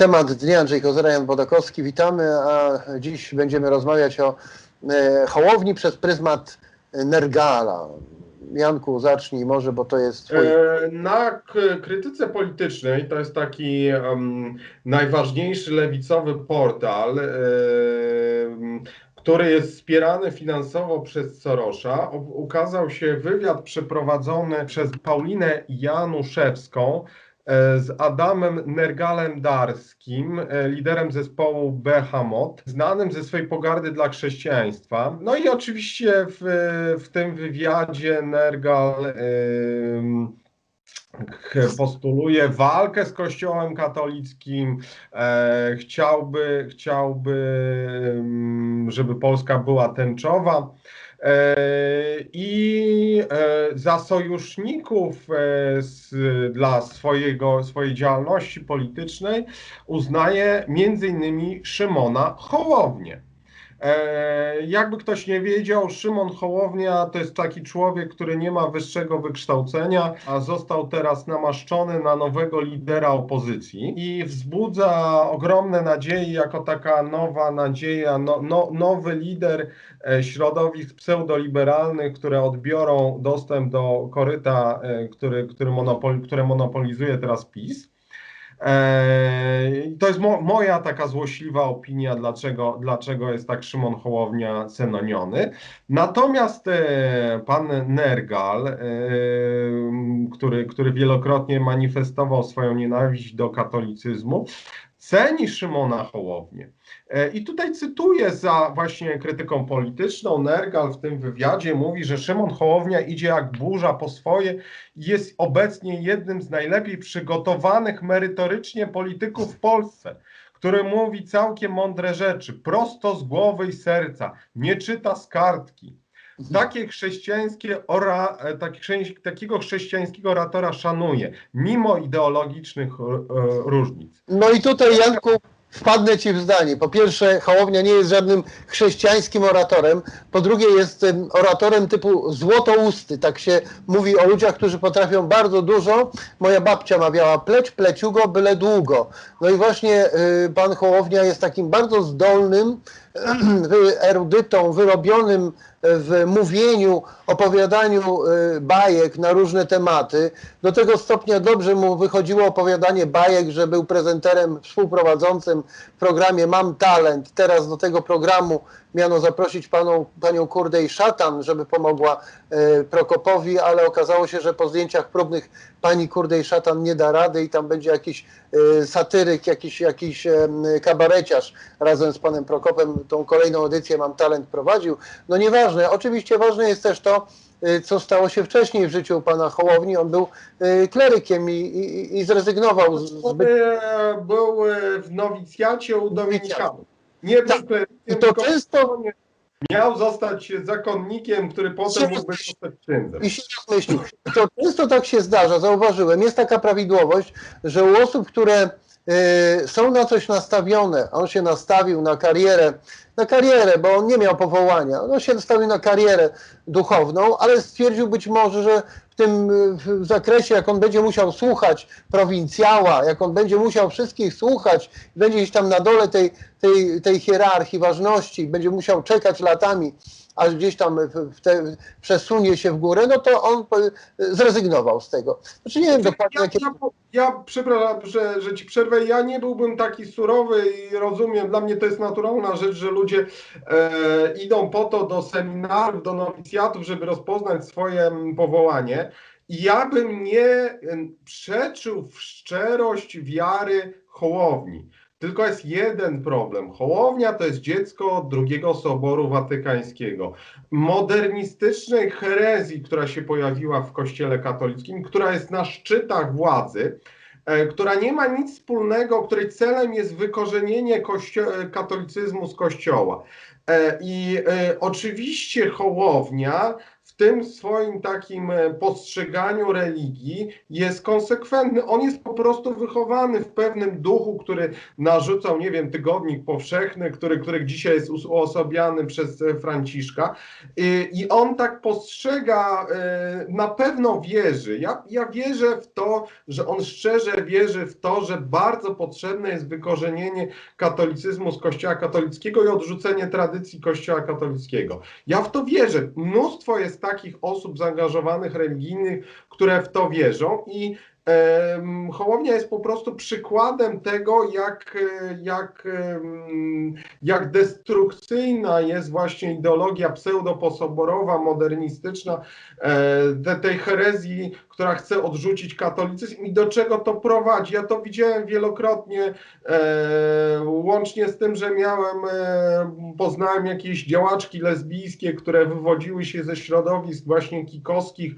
Temat dnia Andrzej Kozera, Jan Bodakowski. Witamy, a dziś będziemy rozmawiać o e, Hołowni przez pryzmat Nergala. Janku, zacznij może, bo to jest twój... E, Na krytyce politycznej to jest taki em, najważniejszy lewicowy portal, em, który jest wspierany finansowo przez Sorosza. Ukazał się wywiad przeprowadzony przez Paulinę Januszewską z Adamem Nergalem Darskim, e, liderem zespołu Behamot, znanym ze swojej pogardy dla chrześcijaństwa. No i oczywiście w, w tym wywiadzie Nergal k- postuluje walkę z Kościołem katolickim, e, chciałby, chciałby, em, żeby Polska była tęczowa. E, I e, za sojuszników e, z, dla swojego, swojej działalności politycznej uznaje między innymi Szymona Hołownię. E, jakby ktoś nie wiedział, Szymon Hołownia to jest taki człowiek, który nie ma wyższego wykształcenia, a został teraz namaszczony na nowego lidera opozycji i wzbudza ogromne nadzieje jako taka nowa nadzieja, no, no, nowy lider e, środowisk pseudoliberalnych, które odbiorą dostęp do koryta, e, który, który monopol, które monopolizuje teraz PiS. Eee, To jest mo moja taka złośliwa opinia, dlaczego, dlaczego jest tak Szymon Hołownia cenoniony. Natomiast e, pan Nergal, e, który, który wielokrotnie manifestował swoją nienawiść do katolicyzmu, ceni Szymona Hołownię. E, I tutaj cytuję za właśnie krytyką polityczną. Nergal w tym wywiadzie mówi, że Szymon Hołownia idzie jak burza po swoje i jest obecnie jednym z najlepiej przygotowanych merytorycznie polityków w Polsce, który mówi całkiem mądre rzeczy, prosto z głowy i serca, nie czyta z kartki. Takie chrześcijańskie ora, e, taki, takiego chrześcijańskiego oratora szanuję, mimo ideologicznych e, różnic. No i tutaj, Janku, wpadnę ci w zdanie. Po pierwsze, Hołownia nie jest żadnym chrześcijańskim oratorem. Po drugie, jest em, oratorem typu złotousty. Tak się mówi o ludziach, którzy potrafią bardzo dużo. Moja babcia mawiała pleć, pleciugo, byle długo. No i właśnie y, pan Hołownia jest takim bardzo zdolnym erudytą, wyrobionym w mówieniu, opowiadaniu y, bajek na różne tematy. Do tego stopnia dobrze mu wychodziło opowiadanie bajek, że był prezenterem współprowadzącym w programie Mam Talent. Teraz do tego programu miano zaprosić paną, panią Kurdej Szatan, żeby pomogła y, Prokopowi, ale okazało się, że po zdjęciach próbnych pani Kurdej Szatan nie da rady i tam będzie jakiś y, satyryk, jakiś, jakiś em, kabareciarz razem z panem Prokopem tą kolejną edycję Mam Talent prowadził. No nieważne, oczywiście ważne jest też to, y, co stało się wcześniej w życiu pana Hołowni. On był klerykiem i, i, i zrezygnował z zbyt... E, Był e, w nowicjacie u Dominikanów. Nie był Tak. I to często miał zostać zakonnikiem, który potem mógłby zostać księdzem. i się rozmyślił. I To często tak się zdarza, zauważyłem. Jest taka prawidłowość, że u osób, które są na coś nastawione, on się nastawił na karierę, na karierę, bo on nie miał powołania. On się nastawił na karierę duchowną, ale stwierdził być może, że w tym y, w zakresie, jak on będzie musiał słuchać prowincjała, jak on będzie musiał wszystkich słuchać, będzie gdzieś tam na dole tej, tej, tej hierarchii ważności, będzie musiał czekać latami, aż gdzieś tam te, przesunie się w górę, no to on y, zrezygnował z tego. Znaczy nie wiem dokładnie, Ja, jakie... ja, ja przepraszam, że, że ci przerwę. Ja nie byłbym taki surowy i rozumiem, dla mnie to jest naturalna rzecz, że ludzie e, idą po to do seminarów, do nowicjatów, żeby rozpoznać swoje powołanie. Ja bym nie em, przeczył w szczerość wiary Hołowni. Tylko jest jeden problem. Hołownia to jest dziecko drugiego Soboru Watykańskiego modernistycznej herezji, która się pojawiła w Kościele katolickim, która jest na szczytach władzy, e, która nie ma nic wspólnego, której celem jest wykorzenienie e, katolicyzmu z Kościoła. E, I oczywiście Hołownia tym swoim takim e, postrzeganiu religii jest konsekwentny. On jest po prostu wychowany w pewnym duchu, który narzucał, nie wiem, tygodnik powszechny, który, który dzisiaj jest uosobiany przez e, Franciszka. I, on tak postrzega, e, na pewno wierzy. Ja, ja wierzę w to, że on szczerze wierzy w to, że bardzo potrzebne jest wykorzenienie katolicyzmu z Kościoła katolickiego i odrzucenie tradycji Kościoła katolickiego. Ja w to wierzę. Mnóstwo jest takich osób zaangażowanych religijnych, które w to wierzą i Hołownia jest po prostu przykładem tego, jak, e, jak, jak destrukcyjna jest właśnie ideologia pseudoposoborowa, modernistyczna, e, te, tej herezji, która chce odrzucić katolicyzm i do czego to prowadzi. Ja to widziałem wielokrotnie, e, łącznie z tym, że miałem, poznałem jakieś działaczki lesbijskie, które wywodziły się ze środowisk właśnie kikowskich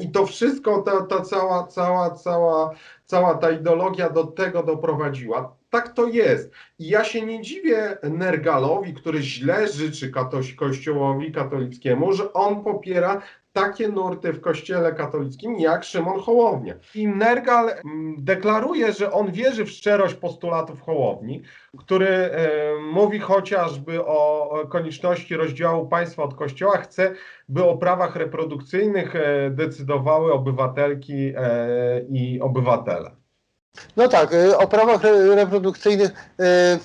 i to wszystko, ta, ta cała, cała, cała, cała ta ideologia do tego doprowadziła. Tak to jest. I ja się nie dziwię Nergalowi, który źle życzy katoś, kościołowi katolickiemu, że on popiera takie nurty w kościele katolickim jak Szymon Hołownia. I Nergal mm, deklaruje, że on wierzy w szczerość postulatów Hołowni, który e, mówi chociażby o konieczności rozdziału państwa od kościoła, chce, by o prawach reprodukcyjnych e, decydowały obywatelki e, i obywatele. No tak, o prawach re- reprodukcyjnych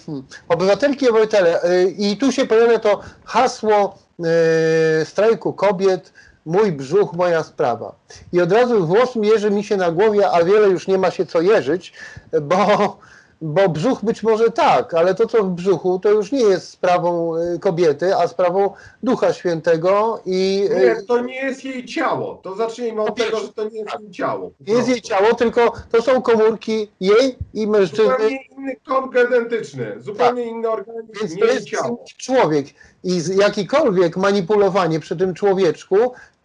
hmm, obywatelki i obywatele. I tu się pojawia to hasło strajku kobiet, mój brzuch, moja sprawa. I od razu włos jeży mi się na głowie, a wiele już nie ma się co jeżyć, bo, bo brzuch być może tak, ale to co w brzuchu to już nie jest sprawą y, kobiety, a sprawą Ducha Świętego i y, Nie, to nie jest jej ciało. To zacznijmy od tego, że to nie jest jej ciało. Nie jest jej ciało, tylko to są komórki jej i mężczyzny. Zupełnie inny kod genetyczny, zupełnie inny organizm, Więc nie to jest ciało. człowiek i jakikolwiek manipulowanie przy tym człowieczku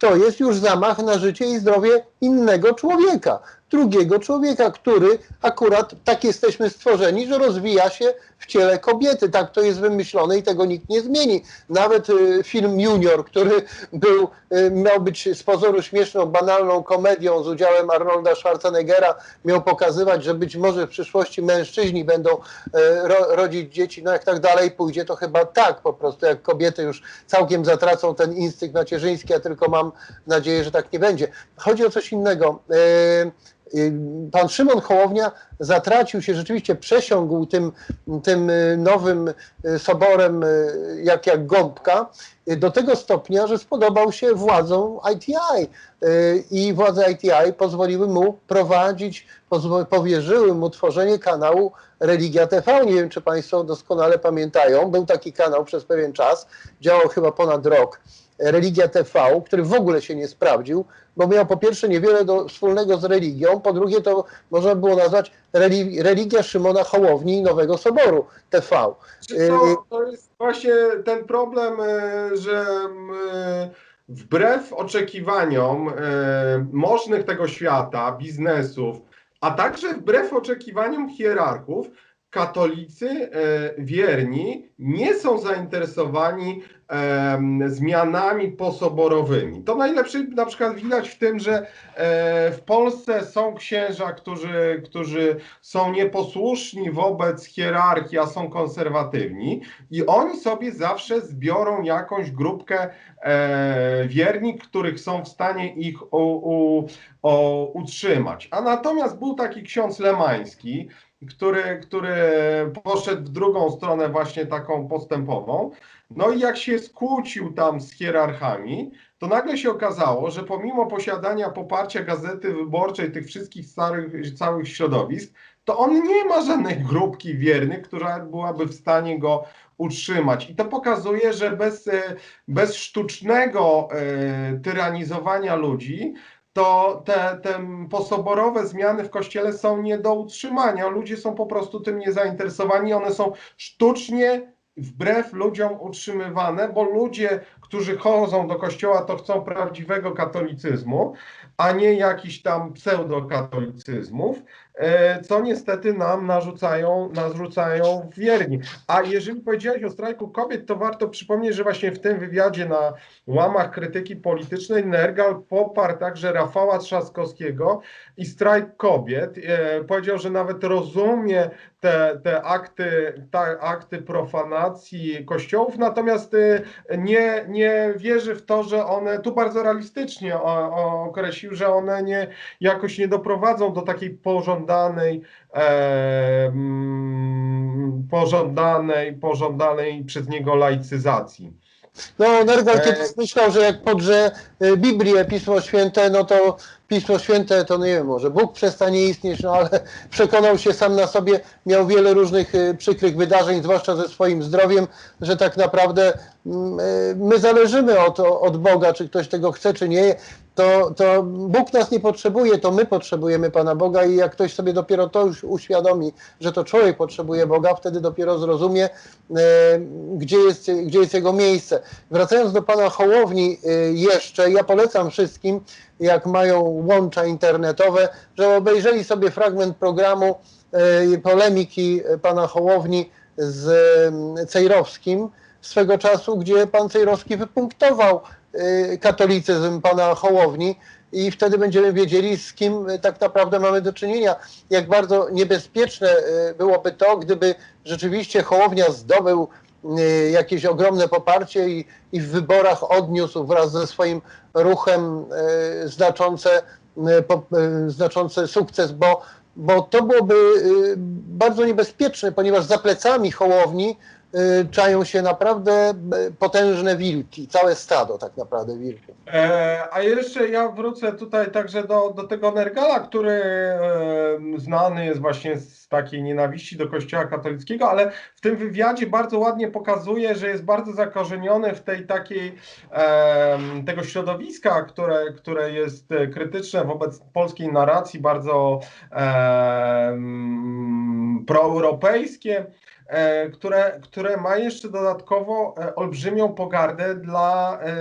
to jest już zamach na życie i zdrowie innego człowieka, drugiego człowieka, który akurat tak jesteśmy stworzeni, że rozwija się w ciele kobiety. Tak to jest wymyślone i tego nikt nie zmieni. Nawet y, film Junior, który był, y, miał być z pozoru śmieszną, banalną komedią z udziałem Arnolda Schwarzeneggera, miał pokazywać, że być może w przyszłości mężczyźni będą e, ro, rodzić dzieci, no jak tak dalej pójdzie, to chyba tak po prostu, jak kobiety już całkiem zatracą ten instynkt macierzyński, a tylko mam nadzieję, że tak nie będzie. Chodzi o coś innego. E, Pan Szymon Hołownia zatracił się, rzeczywiście przesiągł tym, tym e, nowym e, soborem jak, jak gąbka do tego stopnia, że spodobał się władzom ITI i władze ITI pozwoliły mu prowadzić, powierzyły mu tworzenie kanału Religia TV. Nie wiem, czy Państwo doskonale pamiętają. Był taki kanał przez pewien czas, działał chyba ponad rok. Religia TV, który w ogóle się nie sprawdził, bo miał po pierwsze niewiele do, wspólnego z religią, po drugie to można było nazwać reli, religia Szymona Hołowni i Nowego Soboru TV. Czy to, jest właśnie ten problem, e, że e, wbrew oczekiwaniom e, możnych tego świata, biznesów, a także wbrew oczekiwaniom hierarchów, katolicy e, wierni nie są zainteresowani zmianami posoborowymi. To najlepsze na przykład widać w tym, że e, w Polsce są księża, którzy, którzy są nieposłuszni wobec hierarchii, a są konserwatywni i oni sobie zawsze zbiorą jakąś grupkę e, wierni, których są w stanie ich u, u, o, utrzymać. A natomiast był taki ksiądz Lemański, który, który poszedł w drugą stronę właśnie taką postępową. No i jak się skłócił tam z hierarchami, to nagle się okazało, że pomimo posiadania poparcia Gazety Wyborczej, tych wszystkich starych, całych środowisk, to on nie ma żadnej grupki wiernych, która byłaby w stanie go utrzymać. I to pokazuje, że bez, e, bez sztucznego e, tyranizowania ludzi, to te, te posoborowe zmiany w kościele są nie do utrzymania. Ludzie są po prostu tym niezainteresowani. One są sztucznie wbrew ludziom utrzymywane, bo ludzie, którzy chodzą do kościoła, to chcą prawdziwego katolicyzmu, a nie jakichś tam pseudokatolicyzmów, e, co niestety nam narzucają, narzucają wierni. A jeżeli powiedziałeś o strajku kobiet, to warto przypomnieć, że właśnie w tym wywiadzie na łamach krytyki politycznej Nergal poparł także Rafała Trzaskowskiego i strajk kobiet. E, powiedział, że nawet rozumie te, te akty, te akty profanacji kościołów, natomiast e, nie, nie wierzy w to, że one, tu bardzo realistycznie określił, że one nie, jakoś nie doprowadzą do takiej pożądanej, e, pożądanej, pożądanej przez niego laicyzacji. No, Nergal E- kiedyś myślał, że jak podrze y, Biblię, Pismo Święte, no to Pismo Święte to nie wiem, może Bóg przestanie istnieć, no ale przekonał się sam na sobie, miał wiele różnych y, przykrych wydarzeń, zwłaszcza ze swoim zdrowiem, że tak naprawdę mm, y, my zależymy od, od Boga, czy ktoś tego chce, czy nie. To, to Bóg nas nie potrzebuje, to my potrzebujemy Pana Boga i jak ktoś sobie dopiero to już uświadomi, że to człowiek potrzebuje Boga, wtedy dopiero zrozumie, e, gdzie jest, gdzie jest jego miejsce. Wracając do Pana Hołowni e, jeszcze, ja polecam wszystkim, jak mają łącza internetowe, że obejrzeli sobie fragment programu e, polemiki Pana Hołowni z e, Cejrowskim swego czasu, gdzie Pan Cejrowski wypunktował katolicyzm Pana Hołowni i wtedy będziemy wiedzieli, z kim tak naprawdę mamy do czynienia. Jak bardzo niebezpieczne e, byłoby to, gdyby rzeczywiście Hołownia zdobył e, jakieś ogromne poparcie i, i w wyborach odniósł wraz ze swoim ruchem znaczące, znaczący sukces, bo, bo to byłoby bardzo niebezpieczne, ponieważ za plecami Hołowni czają się naprawdę e, potężne wilki, całe stado tak naprawdę wilków. E, a jeszcze ja wrócę tutaj także do, do tego Nergala, który e, znany jest właśnie z takiej nienawiści do Kościoła katolickiego, ale w tym wywiadzie bardzo ładnie pokazuje, że jest bardzo zakorzeniony w tej takiej e, tego środowiska, które, które jest e, krytyczne wobec polskiej narracji, bardzo e, proeuropejskie które, które ma jeszcze dodatkowo e, olbrzymią pogardę dla e,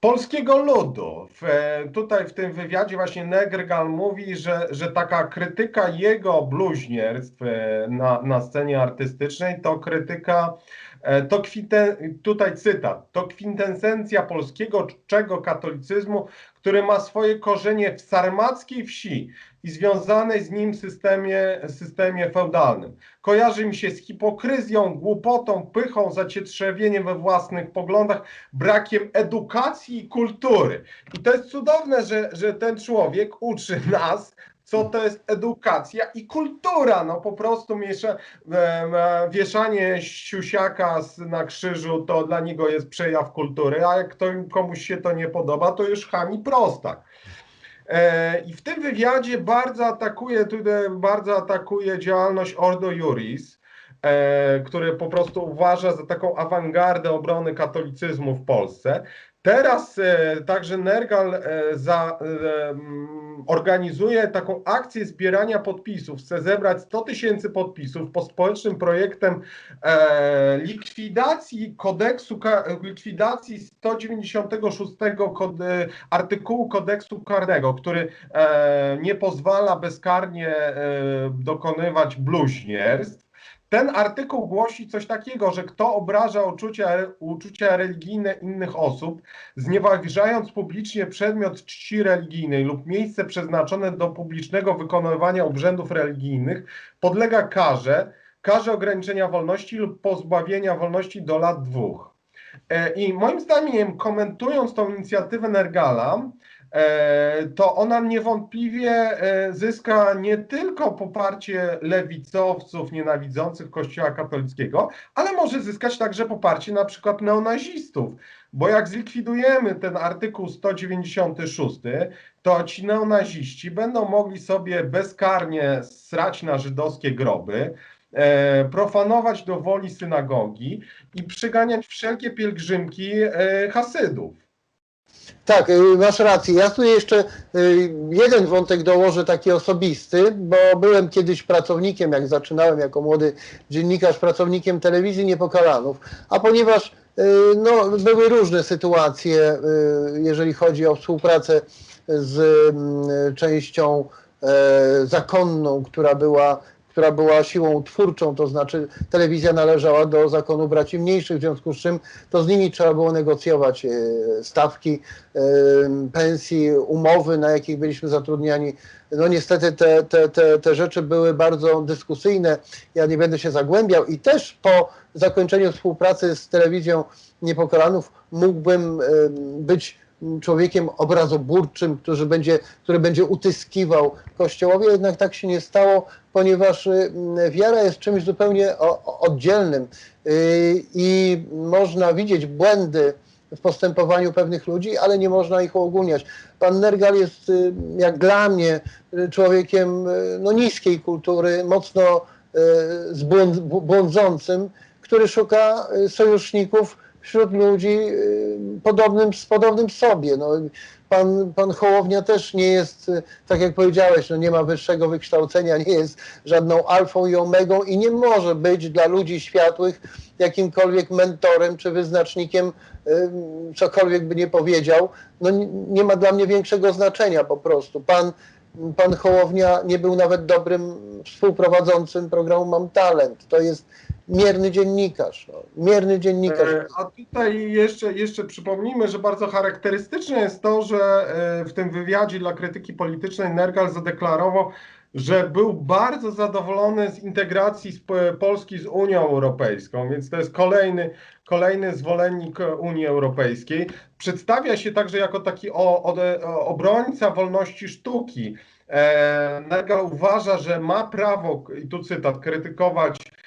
polskiego ludu. W, e, tutaj w tym wywiadzie właśnie Negrgal mówi, że, że taka krytyka jego bluźnierstw e, na, na scenie artystycznej to krytyka e, to kwinte, tutaj cytat, to kwintesencja polskiego czego katolicyzmu, który ma swoje korzenie w sarmackiej wsi i związanej z nim systemie, systemie feudalnym. Kojarzy mi się z hipokryzją, głupotą, pychą, zacietrzewieniem we własnych poglądach, brakiem edukacji i kultury. I to jest cudowne, że, że ten człowiek uczy nas, co to jest edukacja i kultura. No po prostu miesza, e, e, wieszanie siusiaka na krzyżu to dla niego jest przejaw kultury, a jak to, komuś się to nie podoba, to już chami prostak. E, I w tym wywiadzie bardzo atakuje, tutaj bardzo atakuje działalność Ordo Juris, który po prostu uważa za taką awangardę obrony katolicyzmu w Polsce. Teraz e, także Nergal e, za, e, organizuje taką akcję zbierania podpisów. Chce zebrać 100 tysięcy podpisów pod społecznym projektem likwidacji kodeksu, likwidacji 196 kod, e, artykułu kodeksu karnego, który nie pozwala bezkarnie dokonywać bluźnierstw. Ten artykuł głosi coś takiego, że kto obraża uczucia, uczucia religijne innych osób, znieważając publicznie przedmiot czci religijnej lub miejsce przeznaczone do publicznego wykonywania obrzędów religijnych, podlega karze, karze ograniczenia wolności lub pozbawienia wolności do lat dwóch. E, I moim zdaniem, komentując tą inicjatywę Nergala, to ona niewątpliwie e, zyska nie tylko poparcie lewicowców nienawidzących Kościoła katolickiego, ale może zyskać także poparcie na przykład neonazistów. Bo jak zlikwidujemy ten artykuł 196, to ci neonaziści będą mogli sobie bezkarnie srać na żydowskie groby, e, profanować do woli synagogi i przyganiać wszelkie pielgrzymki e, Hasydów. Tak, y, masz rację. Ja tu jeszcze y, jeden wątek dołożę taki osobisty, bo byłem kiedyś pracownikiem, jak zaczynałem jako młody dziennikarz, pracownikiem telewizji Niepokalanów, a ponieważ Y, No, były różne sytuacje, jeżeli chodzi o współpracę z mm, częścią e, zakonną, która była, która była siłą twórczą, to znaczy telewizja należała do zakonu braci mniejszych, w związku z czym to z nimi trzeba było negocjować e, stawki e, pensji, umowy, na jakich byliśmy zatrudniani. No niestety te, te, te, te rzeczy były bardzo dyskusyjne. Ja nie będę się zagłębiał i też po zakończeniu współpracy z telewizją Niepokolanów mógłbym em, być człowiekiem obrazoburczym, który będzie, który będzie utyskiwał Kościołowi, jednak tak się nie stało, ponieważ y, wiara jest czymś zupełnie oddzielnym y, i można widzieć błędy w postępowaniu pewnych ludzi, ale nie można ich uogólniać. Pan Nergal jest, y, jak dla mnie, y, człowiekiem y, no, niskiej kultury, mocno y, zbłąd- błądzącym, który szuka y, sojuszników wśród ludzi y, podobnym, podobnym sobie. No, pan, pan Hołownia też nie jest, y, tak jak powiedziałeś, no nie ma wyższego wykształcenia, nie jest żadną alfą i omegą i nie może być dla ludzi światłych jakimkolwiek mentorem czy wyznacznikiem, y, cokolwiek by nie powiedział. No nie, ma dla mnie większego znaczenia po prostu. Pan, pan Hołownia nie był nawet dobrym współprowadzącym programu Mam Talent. To jest mierny dziennikarz. No, mierny dziennikarz. E, A tutaj jeszcze, jeszcze przypomnijmy, że bardzo charakterystyczne jest to, że e, w tym wywiadzie dla krytyki politycznej Nergal zadeklarował, że był bardzo zadowolony z integracji z P- Polski z Unią Europejską, więc to jest kolejny, kolejny zwolennik e, Unii Europejskiej. Przedstawia się także jako taki o, o, obrońca wolności sztuki. E, Nergal uważa, że ma prawo, i tu cytat, krytykować e,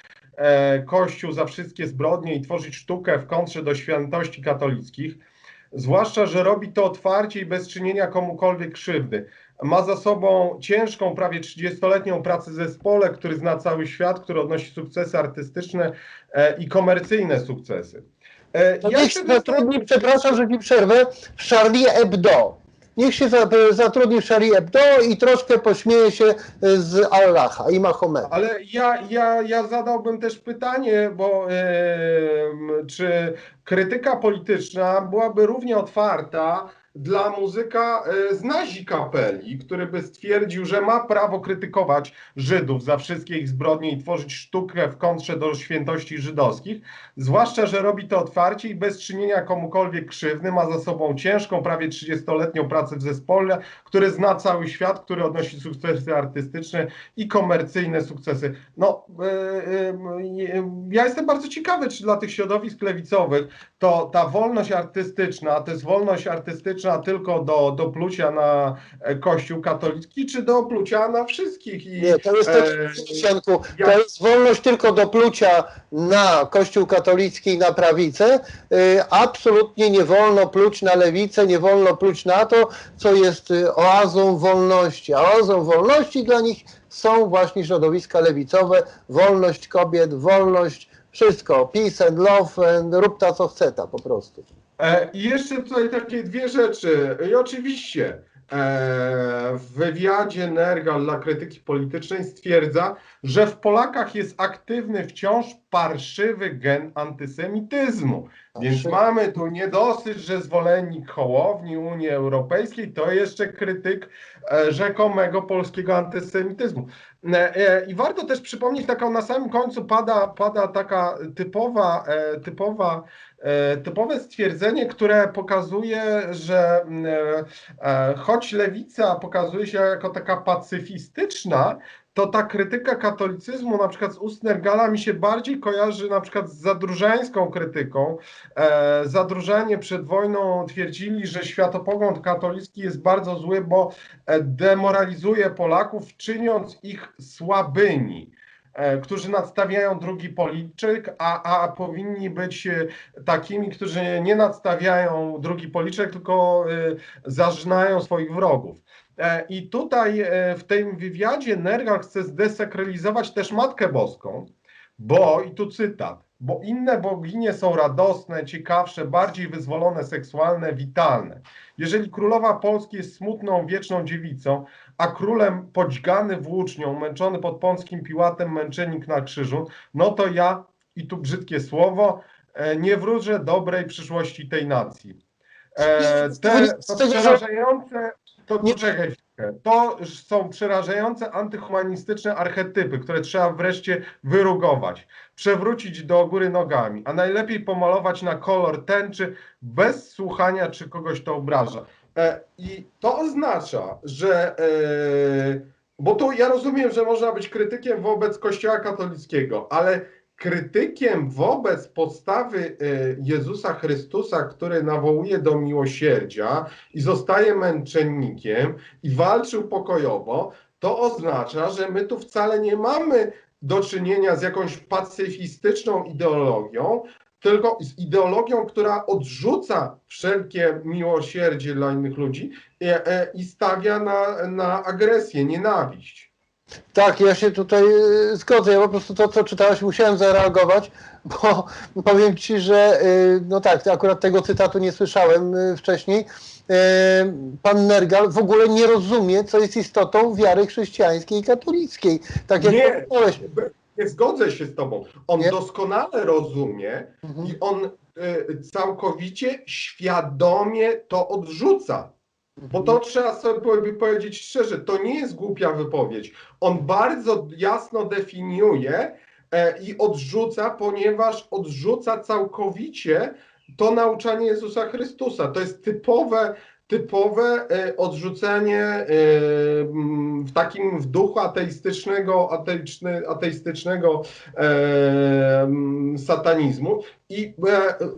Kościół za wszystkie zbrodnie i tworzyć sztukę w kontrze do świętości katolickich, zwłaszcza, że robi to otwarcie i bez czynienia komukolwiek krzywdy. Ma za sobą ciężką, prawie 30-letnią pracę zespole, który zna cały świat, który odnosi sukcesy artystyczne e, i komercyjne sukcesy. E, To ja niech się zatrudni, przepraszam, że ci przerwę, Charlie Hebdo. Niech się za- zatrudni w Charlie Hebdo i troszkę pośmieje się z Allaha i Mahometa. Ale ja, ja, ja zadałbym też pytanie, bo em, czy krytyka polityczna byłaby równie otwarta dla muzyka e, z nazi kapeli, który by stwierdził, że ma prawo krytykować Żydów za wszystkie ich zbrodnie i tworzyć sztukę w kontrze do świętości żydowskich, zwłaszcza, że robi to otwarcie i bez czynienia komukolwiek krzywdy, ma za sobą ciężką, prawie 30-letnią pracę w zespole, który zna cały świat, który odnosi sukcesy artystyczne i komercyjne sukcesy. No, e, e, ja jestem bardzo ciekawy, czy dla tych środowisk lewicowych to ta wolność artystyczna, to jest wolność artystyczna tylko do, do plucia na e, Kościół katolicki, czy do plucia na wszystkich. I, Nie, to jest e, ja- to jest wolność tylko do plucia na Kościół katolicki i na prawicę. Y, Absolutnie nie wolno pluć na lewicę, nie wolno pluć na to, co jest y, oazą wolności. A oazą wolności dla nich są właśnie środowiska lewicowe, wolność kobiet, wolność, wszystko, peace and love, and rób ta co chce ta po prostu. E, I jeszcze tutaj takie dwie rzeczy. I oczywiście e, w wywiadzie Nergal dla krytyki politycznej stwierdza, że w Polakach jest aktywny wciąż parszywy gen antysemityzmu. Więc mamy tu nie dosyć, że zwolennik Hołowni Unii Europejskiej to jeszcze krytyk e, rzekomego polskiego antysemityzmu. I warto też przypomnieć, taką na samym końcu pada, pada taka typowa, typowa typowe stwierdzenie, które pokazuje, że mm, e, e, choć lewica pokazuje się jako taka pacyfistyczna, to ta krytyka katolicyzmu, na przykład z ust Nergala, mi się bardziej kojarzy na przykład z zadróżańską krytyką. E, zadróżanie przed wojną twierdzili, że światopogląd katolicki jest bardzo zły, bo e, demoralizuje Polaków, czyniąc ich słabymi e, którzy nadstawiają drugi policzek, a, a powinni być e, takimi, którzy nie nadstawiają drugi policzek, tylko e, zażynają swoich wrogów. E, I tutaj e, w tym wywiadzie Nergal chce zdesakralizować też Matkę Boską, bo, i tu cytat, bo inne boginie są radosne, ciekawsze, bardziej wyzwolone, seksualne, witalne. Jeżeli królowa Polski jest smutną, wieczną dziewicą, a królem podźgany włócznią, męczony pod pąckim piłatem, męczennik na krzyżu, no to ja, i tu brzydkie słowo, e, nie wróżę dobrej przyszłości tej nacji. E, te to przerażające, to poczekaj chwilkę, to są przerażające antyhumanistyczne archetypy, które trzeba wreszcie wyrugować, przewrócić do góry nogami, a najlepiej pomalować na kolor tęczy bez słuchania, czy kogoś to obraża. E, I to oznacza, że e, bo tu ja rozumiem, że można być krytykiem wobec Kościoła katolickiego, ale krytykiem wobec postawy e, Jezusa Chrystusa, który nawołuje do miłosierdzia i zostaje męczennikiem i walczył pokojowo, to oznacza, że my tu wcale nie mamy do czynienia z jakąś pacyfistyczną ideologią, tylko z ideologią, która odrzuca wszelkie miłosierdzie dla innych ludzi i, e, i stawia na, na agresję, nienawiść. Tak, ja się tutaj y, zgodzę. Ja po prostu to, co czytałeś, musiałem zareagować, bo powiem ci, że y, no tak, akurat tego cytatu nie słyszałem y, wcześniej. Pan Nergal w ogóle nie rozumie, co jest istotą wiary chrześcijańskiej i katolickiej. Tak jak Nie. powiedziałeś. Nie zgodzę się z tobą. On Nie? doskonale rozumie Mhm. i on całkowicie świadomie to odrzuca. Bo to trzeba sobie powie- powiedzieć szczerze, to nie jest głupia wypowiedź. On bardzo jasno definiuje e, i odrzuca, ponieważ odrzuca całkowicie to nauczanie Jezusa Chrystusa. To jest typowe, typowe e, odrzucenie e, mm, w takim w duchu ateistycznego, ateistycznego e, mm, satanizmu. I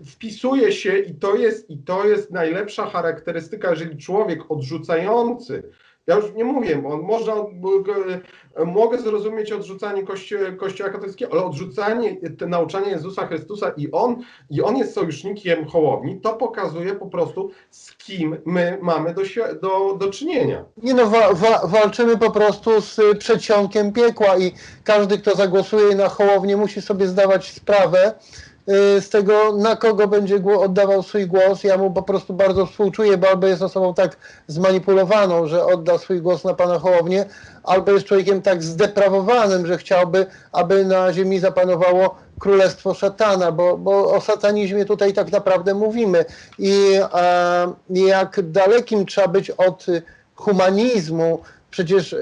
wpisuje się i to jest i to jest najlepsza charakterystyka, jeżeli człowiek odrzucający ja już nie mówię, on można, e, mogę zrozumieć odrzucanie kości, Kościoła katolickiego, ale odrzucanie te nauczania Jezusa Chrystusa i on, i on jest sojusznikiem Hołowni, to pokazuje po prostu z kim my mamy do, do, do czynienia. Nie no, wa, wa, walczymy po prostu z przedsionkiem piekła i każdy, kto zagłosuje na Hołownię, musi sobie zdawać sprawę z tego, na kogo będzie oddawał swój głos. Ja mu po prostu bardzo współczuję, bo albo jest osobą tak zmanipulowaną, że odda swój głos na pana Hołownię, albo jest człowiekiem tak zdeprawowanym, że chciałby, aby na ziemi zapanowało królestwo szatana, bo, bo o satanizmie tutaj tak naprawdę mówimy. I jak dalekim trzeba być od y, humanizmu, przecież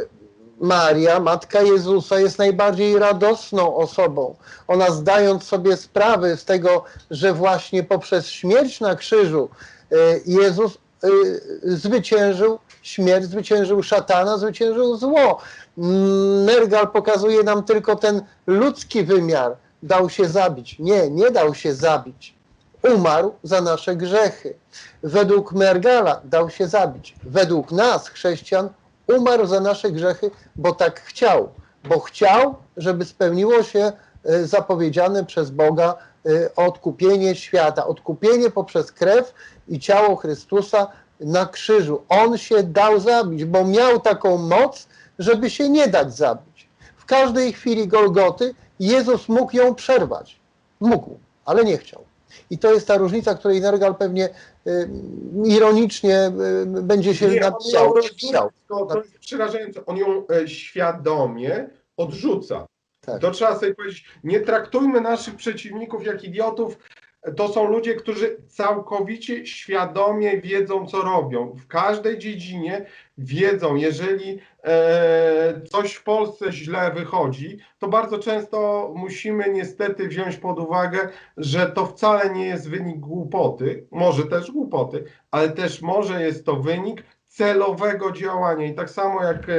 Maria, matka Jezusa, jest najbardziej radosną osobą. Ona zdając sobie sprawę z tego, że właśnie poprzez śmierć na krzyżu y, Jezus y, zwyciężył śmierć, zwyciężył szatana, zwyciężył zło. Mm, Nergal pokazuje nam tylko ten ludzki wymiar. Dał się zabić. Nie, nie dał się zabić. Umarł za nasze grzechy. Według Mergala dał się zabić. Według nas, chrześcijan, umarł za nasze grzechy, bo tak chciał. Bo chciał, żeby spełniło się e, zapowiedziane przez Boga e, odkupienie świata. Odkupienie poprzez krew i ciało Chrystusa na krzyżu. On się dał zabić, bo miał taką moc, żeby się nie dać zabić. W każdej chwili Golgoty Jezus mógł ją przerwać. Mógł, ale nie chciał. I to jest ta różnica, której Nergal pewnie y, ironicznie y, będzie się Nie, nabijał. nabijał. to, to jest przerażające. On ją e, świadomie odrzuca. Tak. To trzeba sobie powiedzieć. Nie traktujmy naszych przeciwników jak idiotów. To są ludzie, którzy całkowicie świadomie wiedzą, co robią. W każdej dziedzinie wiedzą, jeżeli e, coś w Polsce źle wychodzi, to bardzo często musimy niestety wziąć pod uwagę, że to wcale nie jest wynik głupoty, może też głupoty, ale też może jest to wynik celowego działania. I tak samo jak e,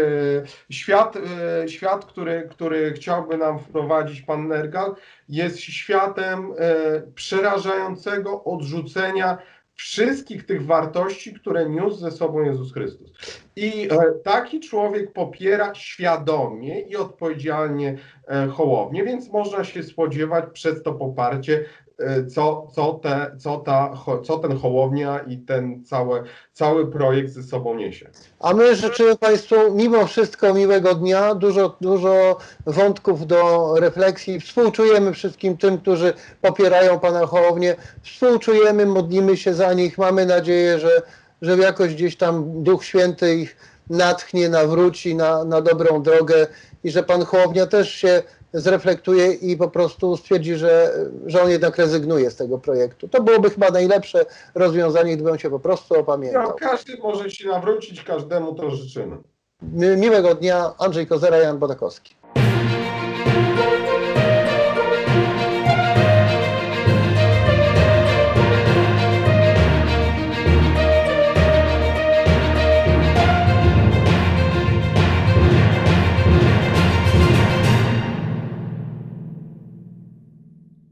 świat, e, świat który, który chciałby nam wprowadzić pan Nergal, jest światem e, przerażającego odrzucenia wszystkich tych wartości, które niósł ze sobą Jezus Chrystus. I e, taki człowiek popiera świadomie i odpowiedzialnie e, Hołownię, więc można się spodziewać przez to poparcie, co, co, te, co, ta, co ten Hołownia i ten cały, cały projekt ze sobą niesie. A my życzymy Państwu mimo wszystko miłego dnia, dużo, dużo wątków do refleksji. Współczujemy wszystkim tym, którzy popierają Pana Hołownię. Współczujemy, modlimy się za nich. Mamy nadzieję, że, że jakoś gdzieś tam Duch Święty ich natchnie, nawróci na, na dobrą drogę i że Pan Hołownia też się zreflektuje i po prostu stwierdzi, że, że on jednak rezygnuje z tego projektu. To byłoby chyba najlepsze rozwiązanie, gdyby on się po prostu opamiętał. każdy może się nawrócić, każdemu to życzymy. Mi- Miłego dnia, Andrzej Kozera, Jan Bodakowski.